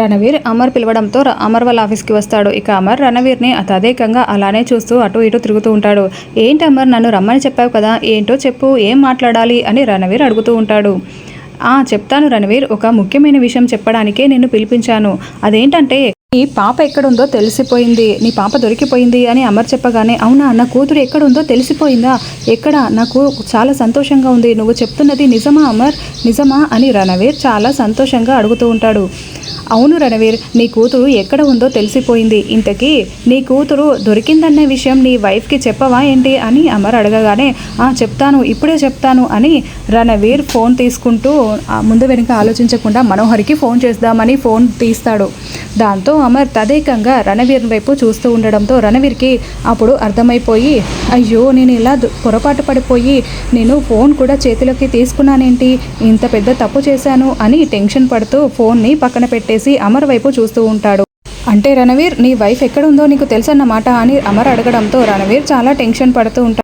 రణవీర్ అమర్ పిలవడంతో అమర్ వాళ్ళ ఆఫీస్కి వస్తాడు. ఇక అమర్ రణవీర్ని తదేకంగా అలానే చూస్తూ అటు ఇటు తిరుగుతూ ఉంటాడు. ఏంటి అమర్ నన్ను రమ్మని చెప్పావు కదా? ఏంటో చెప్పు ఏం మాట్లాడాలి? అని రణవీర్ అడుగుతూ ఉంటాడు. ఆ చెప్తాను రణవీర్ ఒక ముఖ్యమైన విషయం చెప్పడానికే నిన్ను పిలిపించాను. అదేంటంటే నీ పాప ఎక్కడుందో తెలిసిపోయింది నీ పాప దొరికిపోయింది అని అమర్ చెప్పగానే అవునా నా కూతురు ఎక్కడుందో తెలిసిపోయిందా? ఎక్కడ? నాకు చాలా సంతోషంగా ఉంది నువ్వు చెప్తున్నది నిజమా అమర్? నిజమా అని రణవీర్ చాలా సంతోషంగా అడుగుతూ ఉంటాడు. అవును రణవీర్ నీ కూతురు ఎక్కడ ఉందో తెలిసిపోయింది. ఇంతకీ నీ కూతురు దొరికిందన్న విషయం నీ వైఫ్కి చెప్పవా ఏంటి అని అమర్ అడగగానే "ఆ, చెప్తాను ఇప్పుడే చెప్తాను అని రణవీర్ ఫోన్ తీసుకుంటూ ముందు వెనుక ఆలోచించకుండా మనోహర్కి ఫోన్ చేద్దామని ఫోన్ తీస్తాడు. దాంతో అమర్ తదేకంగా రణవీర్ వైపు చూస్తూ ఉండడంతో రణవీర్కి అప్పుడు అర్థమైపోయి అయ్యో నేను ఇలా పొరపాటు పడిపోయి నేను ఫోన్ కూడా చేతిలోకి తీసుకున్నానేంటి? ఇంత పెద్ద తప్పు చేశాను అని టెన్షన్ పడుతూ ఫోన్ని పక్కన పెట్టేసి అమర్ వైపు చూస్తూ ఉంటాడు. అంటే రణవీర్ నీ వైఫ్ ఎక్కడుందో నీకు తెలుసన్నమాట అని అమర్ అడగడంతో రణవీర్ చాలా టెన్షన్ పడుతూ ఉంటాడు.